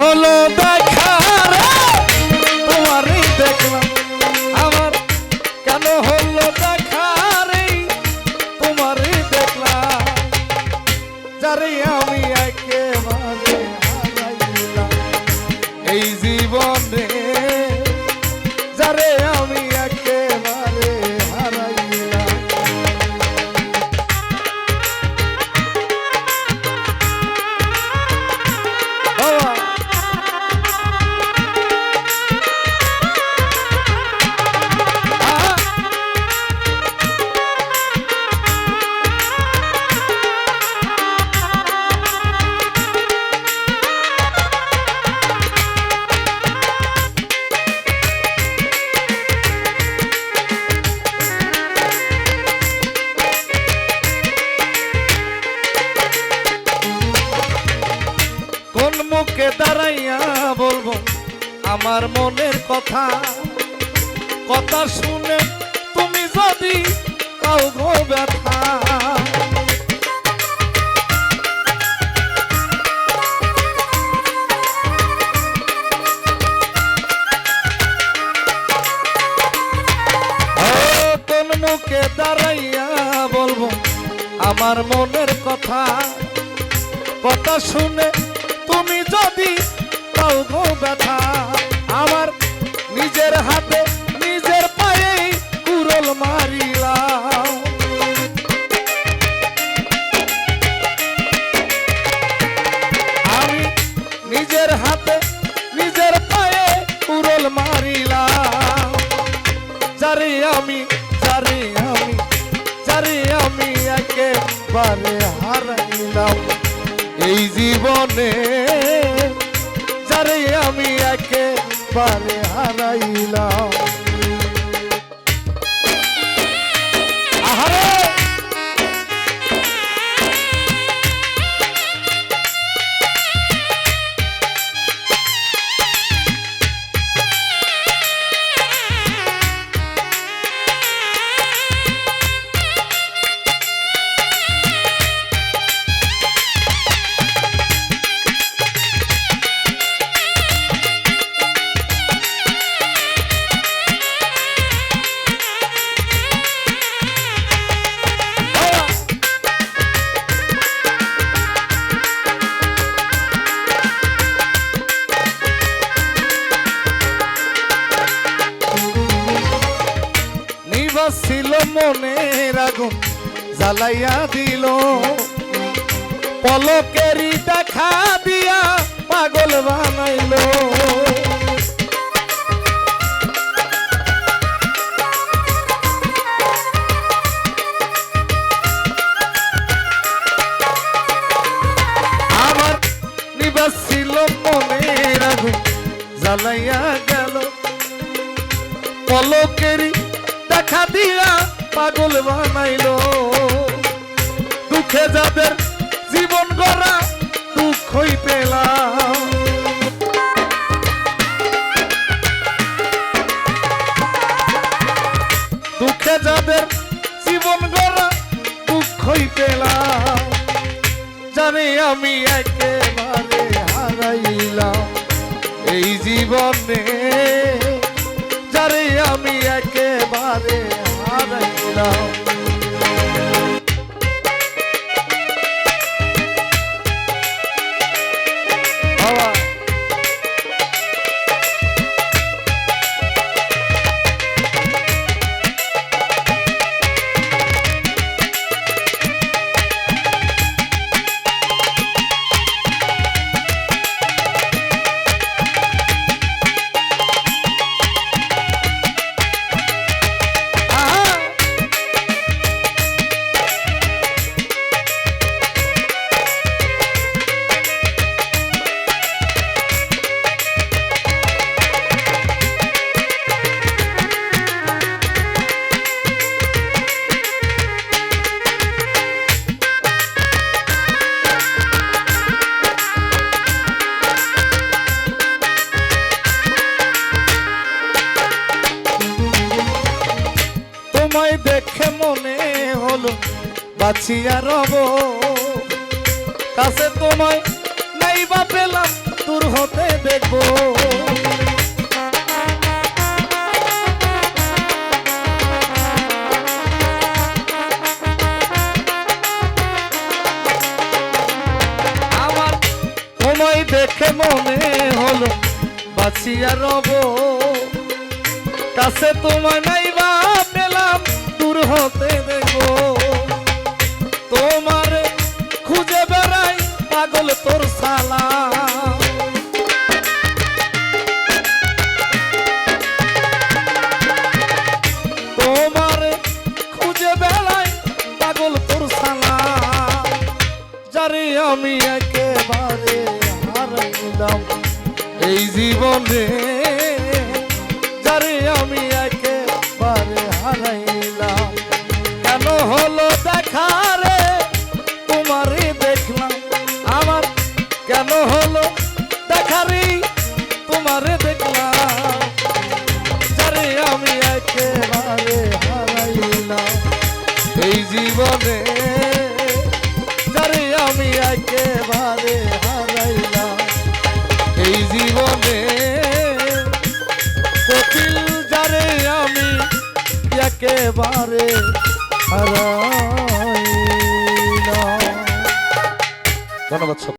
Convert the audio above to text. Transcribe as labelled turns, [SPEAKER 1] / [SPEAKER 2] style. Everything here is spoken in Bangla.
[SPEAKER 1] হলো দেখা তোমারই দেখলাম। আমার কেন হলো দেখা রে? তোমারই দেখলাম। যারে আমি একেবারে দাঁড়াইয়া বলব, আমার মনের কথা কথা শুনে তুমি যদি কাউ ব্যথা। মুখে দাঁড়াইয়া বলব, আমার মনের কথা কথা শুনে তুমি যদি কাউ গো ব্যথা, আমার নিজের হাতে নিজের পায়ে কুরল মারিলাম আমি নিজের হাতে নিজের পায়ে কুরল মারিলাম যারে আমি যারে আমি যারে আমি একেবারে হারাইলাম। এই জীবনে যারে আমি একেবারে হারাইলাম। আহারে! নিবাসিল মনের আগুন জ্বালাইয়া দিল। পলকেরি দেখা দিয়া পাগল বানাইলো। জ্বালাইয়া গেল। পলকেরি দেখা দিয়া পাগল বানাইলো। দুঃখে যাদের জীবন গড়া দুঃখই পেলাম। দুঃখে যাদের জীবন গড়া দুঃখই পেলাম। জানি আমি একেবারে হারাইলাম এই জীবনে। যারে আমি একেবারে হারাইলাম তোমায় দেখে মনে হলো, বাঁচিয়া রব। কাছে তোমায় নাই বা পেলাম, দূর হতে দেখব। আমার সময় দেখে মনে হলো, বাঁচিয়া রব। কাছে তোমায় নাই বা হতে দেখব। তোমার খুঁজে বেড়াই পাগল তোর সালা তোমার খুঁজে বেড়াই পাগল তোর সালা যারে আমি একেবারে হারাইলাম এই জীবনে। দেখা রে তোমারে দেখলাম। আমার কেন হলো দেখা রে তোমারে দেখলাম। যারে আমি একেবারে হারাইলাম। এই জীবনে যারে আমি একেবারে হারাইলাম। এই জীবনে কপিল যারে আমি একেবারে হারাইলাম। ধন্যবাদ